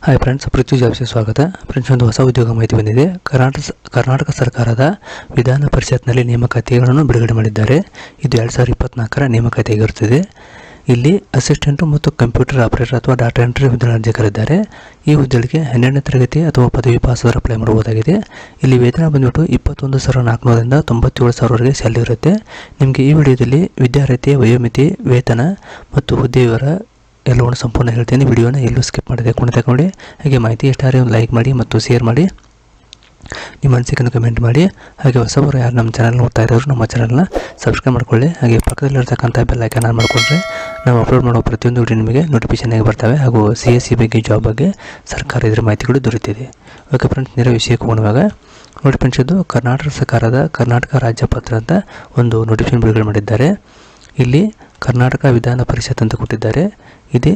Hi friends ಪೃಥ್ವಿ ಜಾಬ್ಸ್ಗೆ ಸ್ವಾಗತ friends ಒಂದು ಹೊಸ ಉದ್ಯೋಗ ಮಾಹಿತಿ ಬಂದಿದೆ. ಕರ್ನಾಟಕ ಕರ್ನಾಟಕ ಸರ್ಕಾರದ ವಿಧಾನ ಪರಿಷತ್ನಲ್ಲಿ ನೇಮಕಾತಿಗಳನ್ನು ಬಿಡುಗಡೆ ಮಾಡಿದ್ದಾರೆ. ಇದು ಎರಡು ಸಾವಿರದ ಇಪ್ಪತ್ನಾಲ್ಕರ ನೇಮಕಾತಿಯಾಗಿರುತ್ತದೆ ಇಲ್ಲಿ ಅಸಿಸ್ಟೆಂಟು ಮತ್ತು ಕಂಪ್ಯೂಟರ್ ಆಪರೇಟರ್ ಅಥವಾ ಡಾಟಾ ಎಂಟ್ರಿ ಹುದ್ದೆ ಅರ್ಜಿಕರಿದ್ದಾರೆ ಈ ಹುದ್ದೆಗೆ ಹನ್ನೆರಡನೇ ತರಗತಿ ಅಥವಾ ಪದವಿ ಪಾಸಾದರೂ ಅಪ್ಲೈ ಮಾಡಬಹುದಾಗಿದೆ. ಇಲ್ಲಿ ವೇತನ ಬಂದುಬಿಟ್ಟು ಇಪ್ಪತ್ತೊಂದು ಸಾವಿರ ನಾಲ್ಕುನೂರರಿಂದ ತೊಂಬತ್ತೇಳು ಸಾವಿರವರೆಗೆ ಸ್ಯಾಲರಿ ಇರುತ್ತೆ. ನಿಮಗೆ ಈ ವಿಡಿಯೋದಲ್ಲಿ ವಿದ್ಯಾರ್ಥಿ ವಯೋಮಿತಿ, ವೇತನ ಮತ್ತು ಹುದ್ದೆ ವಿವರ ಎಲ್ಲವನ್ನು ಸಂಪೂರ್ಣ ಹೇಳ್ತೀನಿ. ವಿಡಿಯೋನ ಎಲ್ಲೂ ಸ್ಕಿಪ್ ಮಾಡಿದೆ ಕೊಂಡು ತಗೊಂಡು. ಹಾಗೆ ಮಾಹಿತಿ ಇಷ್ಟಾರೆ ಒಂದು ಲೈಕ್ ಮಾಡಿ ಮತ್ತು ಶೇರ್ ಮಾಡಿ. ನಿಮ್ಮ ಅನಿಸಿಕೆಯನ್ನು ಕಮೆಂಟ್ ಮಾಡಿ. ಹಾಗೆ ಹೊಸಬರು ಯಾರು ನಮ್ಮ ಚಾನಲ್ ನೋಡ್ತಾ ಇರೋರು ನಮ್ಮ ಚಾನಲ್ನ ಸಬ್ಸ್ಕ್ರೈಬ್ ಮಾಡ್ಕೊಳ್ಳಿ. ಹಾಗೆ ಪಕ್ಕದಲ್ಲಿರ್ತಕ್ಕಂಥ ಬೆಲ್ ಐಕನ್ ಆನ್ ಮಾಡಿಕೊಂಡ್ರೆ ನಾವು ಅಪ್ಲೋಡ್ ಮಾಡೋ ಪ್ರತಿಯೊಂದು ವಿಡಿಯೋ ನಿಮಗೆ ನೋಟಿಫಿಕೇಶನ್ ಆಗಿ ಬರ್ತವೆ. ಹಾಗೂ ಸಿ ಎಸ್ ಸಿ ಬಗ್ಗೆ ಜಾಬ್ ಬಗ್ಗೆ ಸರ್ಕಾರ ಇದರ ಮಾಹಿತಿಗಳು ದೊರೆತಿದೆ. ಓಕೆ ಫ್ರೆಂಡ್ಸ್ ನೇರ ವಿಷಯಕ್ಕೆ ಹೋಗುವಾಗ ನೋಡಿ ಫ್ರೆಂಡ್ಸ್ ಇದು ಕರ್ನಾಟಕ ಸರ್ಕಾರದ ಕರ್ನಾಟಕ ರಾಜ್ಯ ಪತ್ರ ಅಂತ ಒಂದು ನೋಟಿಫಿಕೇಶನ್ ಬಿಡುಗಡೆ ಮಾಡಿದ್ದಾರೆ. ಇಲ್ಲಿ ಕರ್ನಾಟಕ ವಿಧಾನ ಪರಿಷತ್ ಅಂತ ಕೊಟ್ಟಿದ್ದಾರೆ. ಇದೇ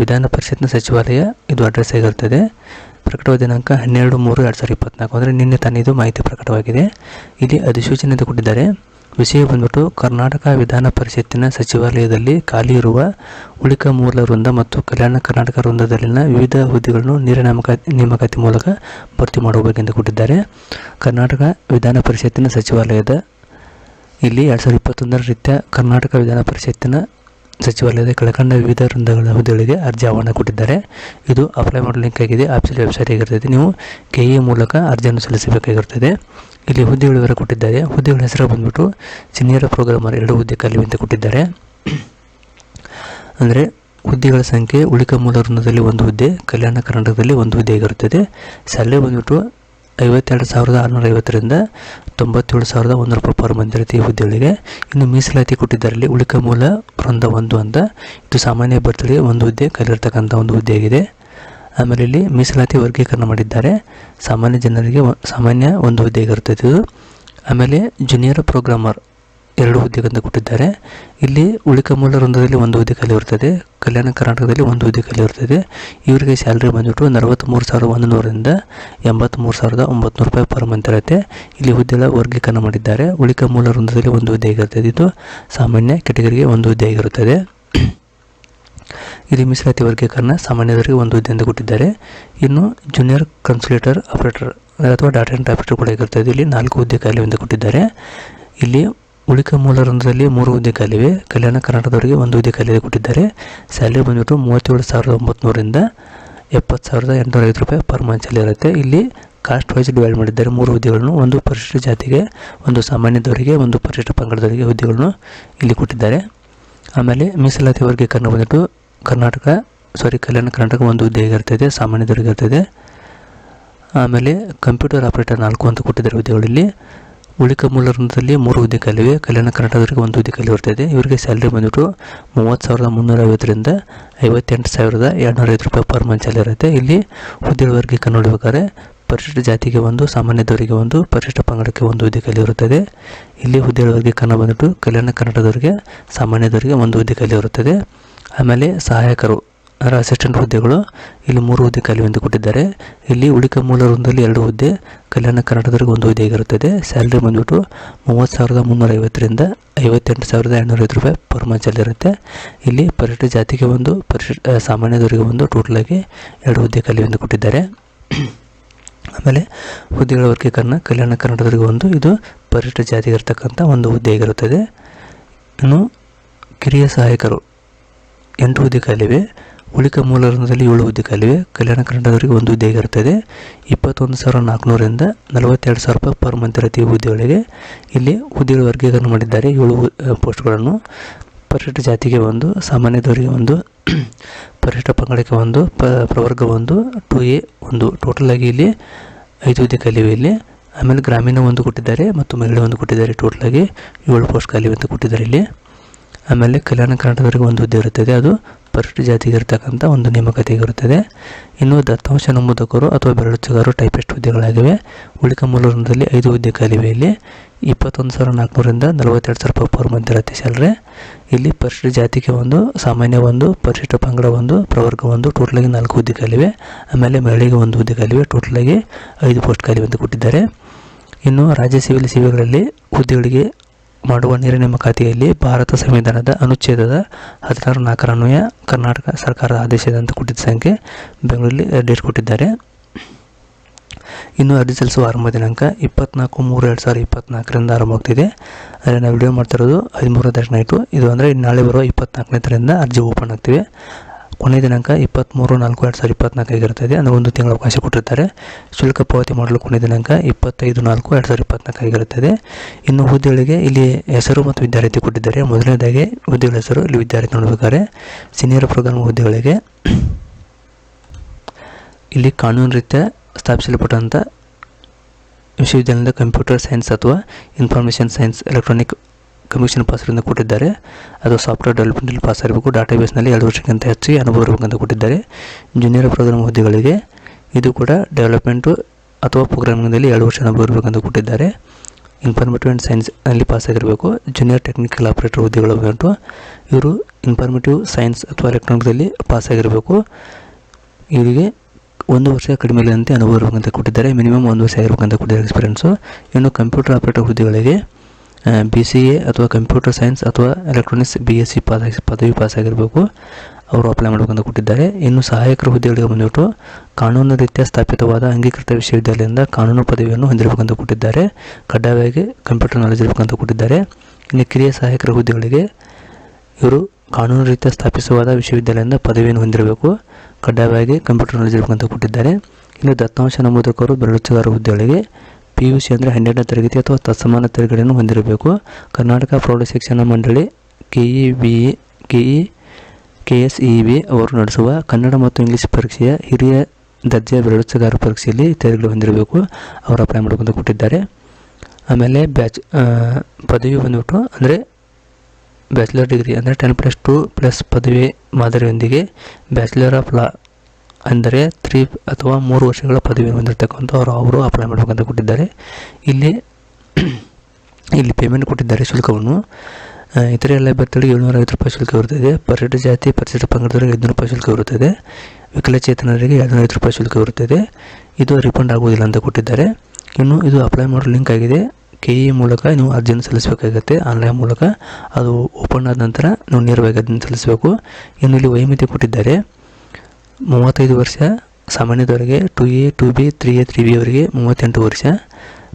ವಿಧಾನ ಪರಿಷತ್ನ ಸಚಿವಾಲಯ ಇದು ಅಡ್ರೆಸ್ ಆಗಿರ್ತದೆ ಪ್ರಕಟವಾದ ದಿನಾಂಕ ಹನ್ನೆರಡು ಮೂರು ಎರಡು ಸಾವಿರದ ಇಪ್ಪತ್ನಾಲ್ಕು. ಅಂದರೆ ನಿನ್ನೆ ತಾನೇ ಇದು ಮಾಹಿತಿ ಪ್ರಕಟವಾಗಿದೆ. ಇಲ್ಲಿ ಅಧಿಸೂಚನೆ ಅಂತ ಕೊಟ್ಟಿದ್ದಾರೆ. ವಿಷಯ ಬಂದ್ಬಿಟ್ಟು ಕರ್ನಾಟಕ ವಿಧಾನ ಪರಿಷತ್ತಿನ ಸಚಿವಾಲಯದಲ್ಲಿ ಖಾಲಿ ಇರುವ ಉಳಿಕ ಮೂಲ ವೃಂದ ಮತ್ತು ಕಲ್ಯಾಣ ಕರ್ನಾಟಕ ವೃಂದದಲ್ಲಿನ ವಿವಿಧ ಹುದ್ದೆಗಳನ್ನು ನೇರ ನೇಮಕಾತಿ ನೇಮಕಾತಿ ಮೂಲಕ ಭರ್ತಿ ಮಾಡಬೇಕೆಂದು ಕೊಟ್ಟಿದ್ದಾರೆ. ಕರ್ನಾಟಕ ವಿಧಾನ ಪರಿಷತ್ತಿನ ಸಚಿವಾಲಯದ ಇಲ್ಲಿ ಎರಡು ಸಾವಿರದ ಇಪ್ಪತ್ತೊಂದರ ರೀತ್ಯ ಕರ್ನಾಟಕ ವಿಧಾನ ಪರಿಷತ್ತಿನ ಸಚಿವಾಲಯದ ಕೆಳಕಂಡ ವಿವಿಧ ವೃಂದಗಳ ಹುದ್ದೆಗಳಿಗೆ ಅರ್ಜಿ ಆಹ್ವಾನ ಕೊಟ್ಟಿದ್ದಾರೆ. ಇದು ಅಪ್ಲೈ ಮಾಡೋ ಲಿಂಕ್ ಆಗಿದೆ. ಆಫೀಸಿಯಲ್ ವೆಬ್ಸೈಟ್ ಆಗಿರ್ತದೆ ನೀವು ಕೆ ಎ ಮೂಲಕ ಅರ್ಜಿಯನ್ನು ಸಲ್ಲಿಸಬೇಕಾಗಿರ್ತದೆ. ಇಲ್ಲಿ ಹುದ್ದೆಗಳ ವಿವರ ಕೊಟ್ಟಿದ್ದಾರೆ. ಹುದ್ದೆಗಳ ಹೆಸರು ಬಂದ್ಬಿಟ್ಟು ಸೀನಿಯರ್ ಪ್ರೋಗ್ರಾಮರ್ ಎರಡು ಹುದ್ದೆ ಖಾಲಿ ಅಂತ ಕೊಟ್ಟಿದ್ದಾರೆ. ಅಂದರೆ ಹುದ್ದೆಗಳ ಸಂಖ್ಯೆ, ಉಳಿಕ ಮೂಲ ವೃಂದದಲ್ಲಿ ಒಂದು ಹುದ್ದೆ, ಕಲ್ಯಾಣ ಕರ್ನಾಟಕದಲ್ಲಿ ಒಂದು ಹುದ್ದೆ ಆಗಿರುತ್ತದೆ. ಸ್ಯಾಲರಿ ಬಂದ್ಬಿಟ್ಟು ಐವತ್ತೆರಡು ಸಾವಿರದ ಆರುನೂರ ಐವತ್ತರಿಂದ ತೊಂಬತ್ತೇಳು ಸಾವಿರದ ಒಂದು ರೂಪಾಯಿ ಪರ್ ಮಂತ್ ಈ ಹುದ್ದೆಗಳಿಗೆ. ಇನ್ನು ಮೀಸಲಾತಿ ಕೊಟ್ಟಿದ್ದರಲ್ಲಿ ಉಳಿಕ ಮೂಲ ಬೃಂದ ಒಂದು ಅಂತ. ಇದು ಸಾಮಾನ್ಯ ಅಭ್ಯರ್ಥಿಗಳಿಗೆ ಒಂದು ಹುದ್ದೆ, ಕಲಿರ್ತಕ್ಕಂಥ ಒಂದು ಹುದ್ದೆ ಆಗಿದೆ ಆಮೇಲೆ ಇಲ್ಲಿ ಮೀಸಲಾತಿ ವರ್ಗೀಕರಣ ಮಾಡಿದ್ದಾರೆ. ಸಾಮಾನ್ಯ ಜನರಿಗೆ ಸಾಮಾನ್ಯ ಒಂದು ಹುದ್ದೆ ಆಗಿರುತ್ತದೆ ಇದು. ಆಮೇಲೆ ಜೂನಿಯರ್ ಪ್ರೋಗ್ರಾಮರ್ ಎರಡು ಹುದ್ದೆಗಳನ್ನು ಕೊಟ್ಟಿದ್ದಾರೆ. ಇಲ್ಲಿ ಉಳಿಕ ಮೂಲ ವೃಂದದಲ್ಲಿ ಒಂದು ಹುದ್ದೆ ಖಾಲಿ ಕಲ್ಯಾಣ ಕರ್ನಾಟಕದಲ್ಲಿ ಒಂದು ಹುದ್ದೆ ಖಾಲಿ ಇವರಿಗೆ ಸ್ಯಾಲ್ರಿ ಬಂದ್ಬಿಟ್ಟು ನಲವತ್ತ್ಮೂರು ಸಾವಿರದ ಒಂದು ನೂರರಿಂದ ಎಂಬತ್ತ್ಮೂರು ಸಾವಿರದ ಒಂಬತ್ತು ರೂಪಾಯಿ ಪರ್ ಮಂತ್ ಇರುತ್ತೆ. ಇಲ್ಲಿ ಹುದ್ದೆಗಳ ವರ್ಗೀಕರಣ ಮಾಡಿದ್ದಾರೆ. ಉಳಿಕ ಮೂಲ ವೃಂದದಲ್ಲಿ ಒಂದು ಹುದ್ದೆ ಆಗಿರ್ತದೆ ಇದು ಸಾಮಾನ್ಯ ಕೆಟಗರಿಗೆ ಒಂದು ಹುದ್ದೆ ಆಗಿರುತ್ತದೆ ಇಲ್ಲಿ ಮೀಸಲಾತಿ ವರ್ಗೀಕರಣ ಸಾಮಾನ್ಯದವರಿಗೆ ಒಂದು ಹುದ್ದೆ ಅಂತ ಕೊಟ್ಟಿದ್ದಾರೆ. ಇನ್ನು ಜೂನಿಯರ್ ಕನ್ಸುಲೇಟರ್ ಆಪರೇಟರ್ ಅಥವಾ ಡಾಟಾ ಎಂಟ್ರಿ ಆಪರೇಟರ್ ಕೂಡ ಆಗಿರ್ತದೆ ಇಲ್ಲಿ ನಾಲ್ಕು ಹುದ್ದೆ ಎಂದು ಕೊಟ್ಟಿದ್ದಾರೆ. ಇಲ್ಲಿ ಉಳಿಕ ಮೂಲ ರಂಧ್ರದಲ್ಲಿ ಮೂರು ಹುದ್ದೆ ಖಾಲಿವೆ. ಕಲ್ಯಾಣ ಕರ್ನಾಟಕದವರಿಗೆ ಒಂದು ಹುದ್ದೆ ಖಾಲಿ ಕೊಟ್ಟಿದ್ದಾರೆ. ಸ್ಯಾಲರಿ ಬಂದ್ಬಿಟ್ಟು ಮೂವತ್ತೇಳು ಸಾವಿರದ ಒಂಬತ್ನೂರರಿಂದ ಎಪ್ಪತ್ತು ಸಾವಿರದ ಎಂಟುನೂರ ಐದು ರೂಪಾಯಿ ಪರ್ ಮಂಚಲ್ಲಿ ಇರುತ್ತೆ. ಇಲ್ಲಿ ಕಾಸ್ಟ್ ವೈಸ್ ಡಿವೈಡ್ ಮಾಡಿದ್ದಾರೆ ಮೂರು ಹುದ್ದೆಗಳನ್ನು. ಒಂದು ಪರಿಶಿಷ್ಟ ಜಾತಿಗೆ, ಒಂದು ಸಾಮಾನ್ಯದವರಿಗೆ, ಒಂದು ಪರಿಶಿಷ್ಟ ಪಂಗಡದವರಿಗೆ ಹುದ್ದೆಗಳನ್ನು ಇಲ್ಲಿ ಕೊಟ್ಟಿದ್ದಾರೆ. ಆಮೇಲೆ ಮೀಸಲಾತಿ ವರ್ಗೀಕರಣ ಬಂದ್ಬಿಟ್ಟು ಕರ್ನಾಟಕ ಸಾರಿ ಕಲ್ಯಾಣ ಕರ್ನಾಟಕ ಒಂದು ಹುದ್ದೆ ಇರ್ತದೆ ಸಾಮಾನ್ಯದವರಿಗೆ ಇರ್ತದೆ. ಆಮೇಲೆ ಕಂಪ್ಯೂಟರ್ ಆಪರೇಟರ್ ನಾಲ್ಕು ಅಂತ ಕೊಟ್ಟಿದ್ದಾರೆ ಹುದ್ದೆಗಳಲ್ಲಿ ಉಳಿಕ ಮೂಲ ವೃಂದದಲ್ಲಿ ಮೂರು ಹುದ್ದೆ ಖಾಲಿವೆ ಕಲ್ಯಾಣ ಕರ್ನಾಟಕದವರಿಗೆ ಒಂದು ಹುದ್ದೆ ಖಾಲಿ ಇದೆ ಇವರಿಗೆ ಸ್ಯಾಲ್ರಿ ಬಂದ್ಬಿಟ್ಟು ಮೂವತ್ತು ಸಾವಿರದ ಮುನ್ನೂರ ಐವತ್ತರಿಂದ ಐವತ್ತೆಂಟು ಸಾವಿರದ ಎರಡುನೂರ ಐವತ್ತು ರೂಪಾಯಿ ಪರ್ ಮಂತ್ ಸ್ಯಾಲರಿ ಇರುತ್ತೆ. ಇಲ್ಲಿ ಹುದ್ದೆ ವರ್ಗಕ್ಕೆ ನೋಡಬೇಕಾದ್ರೆ ಪರಿಶಿಷ್ಟ ಜಾತಿಗೆ ಒಂದು, ಸಾಮಾನ್ಯದವರಿಗೆ ಒಂದು, ಪರಿಶಿಷ್ಟ ಪಂಗಡಕ್ಕೆ ಒಂದು ಹುದ್ದೆ ಖಾಲಿ ಇರುತ್ತದೆ ಇಲ್ಲಿ ಹುದ್ದೆಗಳ ವರ್ಗೀಕರಣ ಬಂದ್ಬಿಟ್ಟು ಕಲ್ಯಾಣ ಕರ್ನಾಟಕದವರಿಗೆ, ಸಾಮಾನ್ಯದವರಿಗೆ ಒಂದು ಹುದ್ದೆ ಖಾಲಿ ಇರುತ್ತದೆ ಆಮೇಲೆ ಸಹಾಯಕರು. ಅಂದರೆ ಅಸಿಸ್ಟೆಂಟ್ ಹುದ್ದೆಗಳು ಇಲ್ಲಿ ಮೂರು ಹುದ್ದೆ ಖಾಲಿ ಎಂದು ಕೊಟ್ಟಿದ್ದಾರೆ. ಇಲ್ಲಿ ಉಳಿಕ ಮೂಲ ವೃಂದದಲ್ಲಿ ಎರಡು ಹುದ್ದೆ, ಕಲ್ಯಾಣ ಕರ್ನಾಟಕದವರಿಗೆ ಒಂದು ಹುದ್ದೆ ಆಗಿರುತ್ತದೆ. ಸ್ಯಾಲ್ರಿ ಬಂದ್ಬಿಟ್ಟು ಮೂವತ್ತು ಸಾವಿರದ ಮುನ್ನೂರ ಐವತ್ತರಿಂದ ಐವತ್ತೆಂಟು ಸಾವಿರದ ಎರಡುನೂರ ಐವತ್ತು ರೂಪಾಯಿ ಪರ್ ಇರುತ್ತೆ. ಇಲ್ಲಿ ಪರಿಶಿಷ್ಟ ಜಾತಿಗೆ ಒಂದು ಪರಿಶಿಷ್ಟ ಸಾಮಾನ್ಯದವರಿಗೆ ಒಂದು ಟೋಟಲಾಗಿ ಎರಡು ಹುದ್ದೆ ಖಾಲಿ ಎಂದು ಕೊಟ್ಟಿದ್ದಾರೆ. ಆಮೇಲೆ ಹುದ್ದೆಗಳ ವರ್ಗೀಕರಣ ಕಲ್ಯಾಣ ಕರ್ನಾಟಕದವರಿಗೆ ಒಂದು, ಇದು ಪರಿಶಿಷ್ಟ ಜಾತಿಗೆ ಇರತಕ್ಕಂಥ ಒಂದು ಹುದ್ದೆ ಆಗಿರುತ್ತದೆ. ಇನ್ನು ಕಿರಿಯ ಸಹಾಯಕರು ಎಂಟು ಹುದ್ದೆ ಖಾಲಿವೆ ಉಳಿಕ ಮೂಲ ರಂಗದಲ್ಲಿ ಏಳು ಹುದ್ದೆ ಖಾಲಿವೆ ಕಲ್ಯಾಣ ಕರ್ನಾಟಕದವರಿಗೆ ಒಂದು ಹುದ್ದೆ ಆಗಿರುತ್ತದೆ ಇಪ್ಪತ್ತೊಂದು ಸಾವಿರ ನಾಲ್ಕುನೂರರಿಂದ ನಲವತ್ತೆರಡು ಸಾವಿರ ರೂಪಾಯಿ ಪರ್ ಮಂತ್ ಇರುತ್ತೆ ಈ ಹುದ್ದೆಗಳಿಗೆ ಇಲ್ಲಿ ಹುದ್ದೆಗಳ ವರ್ಗೀಕರಣ ಮಾಡಿದ್ದಾರೆ. ಏಳು ಪೋಸ್ಟ್ಗಳನ್ನು. ಪರಿಶಿಷ್ಟ ಜಾತಿಗೆ ಒಂದು, ಸಾಮಾನ್ಯದವರಿಗೆ ಒಂದು, ಪರಿಶಿಷ್ಟ ಪಂಗಡಕ್ಕೆ ಒಂದು, ಪ, ಪ್ರವರ್ಗ ಒಂದು, ಟು ಎ ಒಂದು. ಟೋಟಲ್ ಆಗಿ ಇಲ್ಲಿ ಐದು ಹುದ್ದೆ ಖಾಲಿವೆ ಇಲ್ಲಿ. ಆಮೇಲೆ ಗ್ರಾಮೀಣ ಒಂದು ಕೊಟ್ಟಿದ್ದಾರೆ ಮತ್ತು ಮಹಿಳೆ ಒಂದು ಕೊಟ್ಟಿದ್ದಾರೆ. ಟೋಟಲ್ ಆಗಿ ಏಳು ಪೋಸ್ಟ್ ಖಾಲಿ ಅಂತ ಕೊಟ್ಟಿದ್ದಾರೆ ಇಲ್ಲಿ. ಆಮೇಲೆ ಕಲ್ಯಾಣ ಕರ್ನಾಟಕದವರಿಗೆ ಒಂದು ಹುದ್ದೆ ಇರುತ್ತದೆ. ಅದು ಪರಿಶಿಷ್ಟ ಜಾತಿಗೆ ಇರತಕ್ಕಂಥ ಒಂದು ಇರುತ್ತದೆ. ಇನ್ನು ದತ್ತಾಂಶ ನಮೂದಕರು ಅಥವಾ ಬೆರಳುಚ್ಚಗಾರರು ಟೈಪಿಸ್ಟ್ ಹುದ್ದೆಗಳಾಗಿವೆ. ಉಳಿಕ ಮೂಲದಲ್ಲಿ ಐದು ಹುದ್ದೆ ಖಾಲಿವೆ ಇಲ್ಲಿ ಇಪ್ಪತ್ತೊಂದು ಸಾವಿರ ನಾಲ್ಕುನೂರಿಂದ ನಲವತ್ತೆರಡು ಸಾವಿರ ರೂಪಾಯಿ ಪರ್ ಮಂತ್ ಇರುತ್ತೆ ಸ್ಯಾಲ್ರಿ ಇಲ್ಲಿ ಪರಿಶಿಷ್ಟ ಜಾತಿಗೆ ಒಂದು, ಸಾಮಾನ್ಯ ಒಂದು, ಪರಿಶಿಷ್ಟ ಪಂಗಡ ಒಂದು, ಪ್ರವರ್ಗ ಒಂದು ಟೋಟಲಾಗಿ ನಾಲ್ಕು ಹುದ್ದೆ ಖಾಲಿವೆ ಆಮೇಲೆ ಮಹಿಳೆಗೆ ಒಂದು ಹುದ್ದೆ ಖಾಲಿವೆ ಟೋಟಲಾಗಿ ಐದು ಪೋಸ್ಟ್ ಖಾಲಿವೆ ಅಂತ ಕೊಟ್ಟಿದ್ದಾರೆ. ಇನ್ನು ರಾಜ್ಯ ಸಿವಿಲ್ ಸೇವೆಗಳಲ್ಲಿ ಹುದ್ದೆಗಳಿಗೆ ಮಾಡುವ ನೇರ ನೇಮಕಾತಿಯಲ್ಲಿ ಭಾರತ ಸಂವಿಧಾನದ ಅನುಚ್ಛೇದದ ಹದಿನಾರು ನಾಲ್ಕರ ಅನ್ವಯ ಕರ್ನಾಟಕ ಸರ್ಕಾರದ ಆದೇಶದಂತೆ ಕೊಟ್ಟಿದ್ದ ಸಂಖ್ಯೆ ಬೆಂಗಳೂರಲ್ಲಿ ಡೇಟ್ ಕೊಟ್ಟಿದ್ದಾರೆ. ಇನ್ನು ಅರ್ಜಿ ಸಲ್ಲಿಸುವ ಆರಂಭ ದಿನಾಂಕ ಇಪ್ಪತ್ನಾಲ್ಕು ಮೂರು ಎರಡು ಸಾವಿರದ ಇಪ್ಪತ್ನಾಲ್ಕರಿಂದ ಆರಂಭವಾಗ್ತಿದೆ. ಆದರೆ ನಾವು ವಿಡಿಯೋ ಮಾಡ್ತಿರೋದು ಹದಿಮೂರನೇ ತಾರೀಕು ಆಯಿತು ಇದು ಅಂದರೆ ನಾಳೆ ಬರುವ ಇಪ್ಪತ್ನಾಲ್ಕನೇ ತಾರೀಕಿಂದ ಅರ್ಜಿ ಓಪನ್ ಆಗ್ತಿವೆ ಕೊನೆಯ ದಿನಾಂಕ ಇಪ್ಪತ್ತ್ಮೂರು ನಾಲ್ಕು ಎರಡು ಸಾವಿರದ ಇಪ್ಪತ್ನಾಲ್ಕಾಗಿರುತ್ತದೆ ಅಂದರೆ ಒಂದು ತಿಂಗಳ ಅವಕಾಶ ಕೊಟ್ಟಿರ್ತಾರೆ. ಶುಲ್ಕ ಪಾವತಿ ಮಾಡಲು ಕೊನೆಯ ದಿನಾಂಕ ಇಪ್ಪತ್ತೈದು ನಾಲ್ಕು ಎರಡು ಸಾವಿರದ ಇದೆ ಇನ್ನು ಹುದ್ದೆಗಳಿಗೆ ಇಲ್ಲಿ ಹೆಸರು ಮತ್ತು ವಿದ್ಯಾರ್ಥಿ ಕೊಟ್ಟಿದ್ದಾರೆ. ಮೊದಲನೇದಾಗಿ ಹುದ್ದೆಗಳ ಹೆಸರು ಇಲ್ಲಿ ವಿದ್ಯಾರ್ಥಿ ನೋಡಬೇಕಾದ್ರೆ. ಸೀನಿಯರ್ ಪ್ರೋಗ್ರಾಮ್ ಹುದ್ದೆಗಳಿಗೆ ಇಲ್ಲಿ ಕಾನೂನು ರೀತ್ಯ ಸ್ಥಾಪಿಸಲ್ಪಟ್ಟಂಥ ವಿಶ್ವವಿದ್ಯಾಲಯದ ಕಂಪ್ಯೂಟರ್ ಸೈನ್ಸ್ ಅಥವಾ ಇನ್ಫಾರ್ಮೇಷನ್ ಸೈನ್ಸ್ ಎಲೆಕ್ಟ್ರಾನಿಕ್ ಕಮಿಷನ್ ಪಾಸರಿಂದ ಕೊಟ್ಟಿದ್ದಾರೆ. ಅದು ಸಾಫ್ಟ್ವೇರ್ ಡೆವಲಪ್ಮೆಂಟಲ್ಲಿ ಪಾಸ್ ಆಗಿರಬೇಕು. ಡಾಟಾಬೇಸ್ನಲ್ಲಿ ಎರಡು ವರ್ಷಕ್ಕಿಂತ ಹೆಚ್ಚಿಗೆ ಅನುಭವ ಇರಬೇಕಂತ ಕೊಟ್ಟಿದ್ದಾರೆ. ಜೂನಿಯರ್ ಪ್ರೋಗ್ರಾಮ್ ಹುದ್ದೆಗಳಿಗೆ ಇದು ಕೂಡ ಡೆವಲಪ್ಮೆಂಟು ಅಥವಾ ಪ್ರೋಗ್ರಾಮಿಂಗ್ನಲ್ಲಿ ಎರಡು ವರ್ಷ ಅನುಭವ ಇರಬೇಕಂತ ಕೊಟ್ಟಿದ್ದಾರೆ. ಇನ್ಫಾರ್ಮೇಟಿವ್ ಆ್ಯಂಡ್ ಸೈನ್ಸ್ನಲ್ಲಿ ಪಾಸ್ ಆಗಿರಬೇಕು. ಜೂನಿಯರ್ ಟೆಕ್ನಿಕಲ್ ಆಪರೇಟರ್ ಹುದ್ದೆಗಳು ಬಂತು. ಇವರು ಇನ್ಫಾರ್ಮೇಟಿವ್ ಸೈನ್ಸ್ ಅಥವಾ ಎಲೆಕ್ಟ್ರಾನಿಕ್ಸಲ್ಲಿ ಪಾಸ್ ಆಗಿರಬೇಕು. ಇವರಿಗೆ ಒಂದು ವರ್ಷ ಕಡಿಮೆ ಇಲ್ಲದಂತೆ ಅನುಭವ ಇರಬೇಕಂತ ಕೊಟ್ಟಿದ್ದಾರೆ. ಮಿನಿಮಮ್ ಒಂದು ವರ್ಷ ಆಗಿರಬೇಕಂತ ಕೊಟ್ಟಿದ್ದಾರೆ ಎಕ್ಸ್ಪೀರಿಯನ್ಸು ಇನ್ನು ಕಂಪ್ಯೂಟರ್ ಆಪರೇಟರ್ ಹುದ್ದೆಗಳಿಗೆ ಬಿ ಸಿ ಎ ಅಥವಾ ಕಂಪ್ಯೂಟರ್ ಸೈನ್ಸ್ ಅಥವಾ electronics B S C pass ಪದವಿ ಪಾಸ್ ಆಗಿರಬೇಕು. ಅವರು ಅಪ್ಲೈ ಮಾಡಬೇಕಂತ ಕೊಟ್ಟಿದ್ದಾರೆ. ಇನ್ನು ಸಹಾಯಕರ ಹುದ್ದೆಗಳಿಗೆ ಬಂದ್ಬಿಟ್ಟು ಕಾನೂನು ರೀತ್ಯ ಸ್ಥಾಪಿತವಾದ ಅಂಗೀಕೃತ ವಿಶ್ವವಿದ್ಯಾಲಯದಿಂದ ಕಾನೂನು ಪದವಿಯನ್ನು ಹೊಂದಿರಬೇಕಂತ ಕೊಟ್ಟಿದ್ದಾರೆ. ಕಡ್ಡಾಯವಾಗಿ ಕಂಪ್ಯೂಟರ್ ನಾಲೆಜ್ ಇರಬೇಕಂತ ಕೊಟ್ಟಿದ್ದಾರೆ. ಇನ್ನು ಕಿರಿಯ ಸಹಾಯಕರ ಹುದ್ದೆಗಳಿಗೆ ಇವರು ಕಾನೂನು ರೀತ್ಯ ಸ್ಥಾಪಿಸುವಾದ ವಿಶ್ವವಿದ್ಯಾಲಯದಿಂದ ಪದವಿಯನ್ನು ಹೊಂದಿರಬೇಕು. ಕಡ್ಡಾಯವಾಗಿ ಕಂಪ್ಯೂಟರ್ ನಾಲೆಜ್ ಇರಬೇಕಂತ ಕೊಟ್ಟಿದ್ದಾರೆ. ಇನ್ನು ದತ್ತಾಂಶ ನಮೂದಕರು, ಬೆರಳುಚ್ಚಗಾರ ಹುದ್ದೆಗಳಿಗೆ ಪಿ ಯು ಸಿ ಅಂದರೆ ಹನ್ನೆರಡನೇ ತರಗತಿ ಅಥವಾ ತತ್ಸಮಾನ ತರಗತಿಯನ್ನು ಹೊಂದಿರಬೇಕು. ಕರ್ನಾಟಕ ಪ್ರೌಢ ಶಿಕ್ಷಣ ಮಂಡಳಿ K E B K E K S E B ಅವರು ನಡೆಸುವ ಕನ್ನಡ ಮತ್ತು ಇಂಗ್ಲೀಷ್ ಪರೀಕ್ಷೆಯ ಹಿರಿಯ ದರ್ಜೆಯ ಬೆರಳುಚ್ಚಗಾರ ಪರೀಕ್ಷೆಯಲ್ಲಿ ತೇರ್ಗಡೆ ಹೊಂದಿರಬೇಕು. ಅವರು ಅಪ್ಲೈ ಮಾಡಬೇಕಂತ ಕೊಟ್ಟಿದ್ದಾರೆ. ಆಮೇಲೆ ಬ್ಯಾಚ್ ಪದವಿ ಬಂದುಬಿಟ್ಟು ಅಂದರೆ ಬ್ಯಾಚುಲರ್ ಡಿಗ್ರಿ ಅಂದರೆ ಟೆನ್ ಪ್ಲಸ್ ಟು ಪ್ಲಸ್ ಪದವಿ ಮಾದರಿಯೊಂದಿಗೆ ಬ್ಯಾಚುಲರ್ ಆಫ್ ಲಾ ಅಂದರೆ ತ್ರೀ ಅಥವಾ ಮೂರು ವರ್ಷಗಳ ಪದವಿ ಹೊಂದಿರತಕ್ಕಂಥವ್ರು ಅವರು ಅಪ್ಲೈ ಮಾಡಬೇಕಂತ ಕೊಟ್ಟಿದ್ದಾರೆ. ಇಲ್ಲಿ ಇಲ್ಲಿ ಪೇಮೆಂಟ್ ಕೊಟ್ಟಿದ್ದಾರೆ ಶುಲ್ಕವನ್ನು. ಇತರೆ ಎಲ್ಲ ಅಭ್ಯರ್ಥಿಗಳಿಗೆ ಏಳ್ನೂರ ಐವತ್ತು ರೂಪಾಯಿ ಶುಲ್ಕ ಇರುತ್ತದೆ. ಪರಿಶಿಷ್ಟ ಜಾತಿ ಪರಿಶಿಷ್ಟ ಪಂಗಡದವರಿಗೆ ಐದುನೂರು ರೂಪಾಯಿ ಶುಲ್ಕ ಇರುತ್ತದೆ. ವಿಕಲಚೇತನರಿಗೆ ಎರಡುನೂರ ಐವತ್ತು ರೂಪಾಯಿ ಶುಲ್ಕ ಇರುತ್ತದೆ. ಇದು ರಿಫಂಡ್ ಆಗುವುದಿಲ್ಲ ಅಂತ ಕೊಟ್ಟಿದ್ದಾರೆ. ಇನ್ನು ಇದು ಅಪ್ಲೈ ಮಾಡೋ ಲಿಂಕ್ ಆಗಿದೆ. ಕೆ ಇ ಮೂಲಕ ನೀವು ಅರ್ಜಿಯನ್ನು ಸಲ್ಲಿಸಬೇಕಾಗುತ್ತೆ. ಆನ್ಲೈನ್ ಮೂಲಕ. ಅದು ಓಪನ್ ಆದ ನಂತರ ನೀವು ನೇರವಾಗಿ ಅದನ್ನು ಸಲ್ಲಿಸಬೇಕು. ಇನ್ನು ಇಲ್ಲಿ ವೈಮಿತಿ ಕೊಟ್ಟಿದ್ದಾರೆ. ಮೂವತ್ತೈದು ವರ್ಷ, ಸಾಮಾನ್ಯದವರಿಗೆ two A two B three A three B ಅವರಿಗೆ ಮೂವತ್ತೆಂಟು ವರ್ಷ.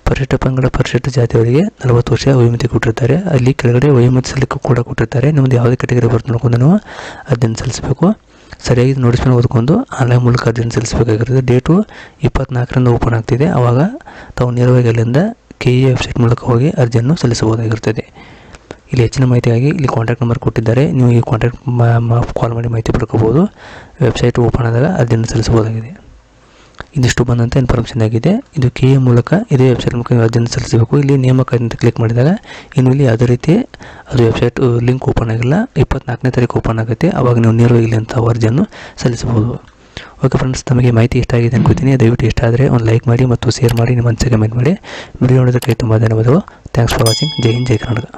ಪರಿಶಿಷ್ಟ ಪಂಗಡ ಪರಿಶಿಷ್ಟ ಜಾತಿಯವರಿಗೆ ನಲವತ್ತು ವರ್ಷ ವಯೋಮಿತಿ ಕೊಟ್ಟಿರ್ತಾರೆ. ಅಲ್ಲಿ ಕೆಳಗಡೆ ವಯೋಮಿತಿ ಸಲ್ಲಿಕೆ ಕೂಡ ಕೊಟ್ಟಿರ್ತಾರೆ. ನಿಮ್ಮದು ಯಾವುದೇ ಕೆಟಗರಿ ಬರ್ತು ನೋಡ್ಕೊಂಡು ನಾವು ಅದನ್ನು ಸಲ್ಲಿಸಬೇಕು. ಸರಿಯಾಗಿ ನೋಟಿಸ್ಮೇಲೆ ಓದ್ಕೊಂಡು ಆನ್ಲೈನ್ ಮೂಲಕ ಅದನ್ನು ಸಲ್ಲಿಸಬೇಕಾಗಿರುತ್ತೆ. ಡೇಟು ಇಪ್ಪತ್ನಾಲ್ಕರಿಂದ ಓಪನ್ ಆಗ್ತಿದೆ. ಆವಾಗ ತಾವು ನೇರವಾಗಿ ಅಲ್ಲಿಂದ ಕೆ ಇ ವೆಬ್ಸೈಟ್ ಮೂಲಕ ಹೋಗಿ ಅರ್ಜಿಯನ್ನು ಸಲ್ಲಿಸಬಹುದಾಗಿರುತ್ತದೆ. ಇಲ್ಲಿ ಹೆಚ್ಚಿನ ಮಾಹಿತಿಗಾಗಿ ಇಲ್ಲಿ ಕಾಂಟ್ಯಾಕ್ಟ್ ನಂಬರ್ ಕೊಟ್ಟಿದ್ದಾರೆ. ನೀವು ಈ ಕಾಂಟ್ಯಾಕ್ಟ್ ಕಾಲ್ ಮಾಡಿ ಮಾಹಿತಿ ಪಡ್ಕೋಬೋದು ವೆಬ್ಸೈಟ್ ಓಪನ್ ಆದಾಗ ಅದನ್ನು ಸಲ್ಲಿಸಬಹುದಾಗಿದೆ ಇದಿಷ್ಟು ಬಂದಂಥ ಇನ್ಫಾರ್ಮೇಷನ್ ಆಗಿದೆ. ಇದು ಕೆ ಎ ಮೂಲಕ ಇದೇ ವೆಬ್ಸೈಟ್ ಮೂಲಕ ನೀವು ಅದನ್ನು ಸಲ್ಲಿಸಬೇಕು ಇಲ್ಲಿ ನೇಮಕ ಅಂತ ಕ್ಲಿಕ್ ಮಾಡಿದಾಗ ಇನ್ನು ಇಲ್ಲಿ ಯಾವುದೇ ರೀತಿ ಅದು ವೆಬ್ಸೈಟ್ ಲಿಂಕ್ ಓಪನ್ ಆಗಿಲ್ಲ. ಇಪ್ಪತ್ನಾಲ್ಕನೇ ತಾರೀಕು ಓಪನ್ ಆಗುತ್ತೆ. ಆವಾಗ ನೀವು ನೇರವಾಗಿ ಅಂತ ಅರ್ಜಿಯನ್ನು ಸಲ್ಲಿಸಬಹುದು. ಓಕೆ ಫ್ರೆಂಡ್ಸ್ ತಮಗೆ ಮಾಹಿತಿ ಇಷ್ಟ ಆಗಿದೆ ಅನ್ಕೋತೀನಿ. ದಯವಿಟ್ಟು ಇಷ್ಟ ಆದರೆ ಒಂದು ಲೈಕ್ ಮಾಡಿ ಮತ್ತು ಶೇರ್ ಮಾಡಿ. ನಿಮ್ಮ ಮನಸ್ಸಿಗೆ ಕಮೆಂಟ್ ಮಾಡಿ. ವಿಡಿಯೋ ನೋಡೋದಕ್ಕೆ ತುಂಬ ಧನ್ಯವಾದಗಳು. ಥ್ಯಾಂಕ್ಸ್ ಫಾರ್ ವಾಚಿಂಗ್ ಜೈ ಹಿಂದ್, ಜೈ ಕರ್ನಾಟಕ.